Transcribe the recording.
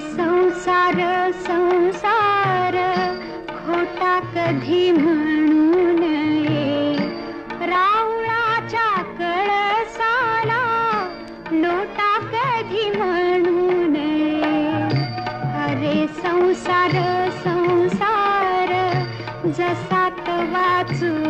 संसार संसार खोटा कधी म्हणू नये. रावणाच्या कळसाला लोटा कधी म्हणू नये. अरे संसार संसार जसा वाचू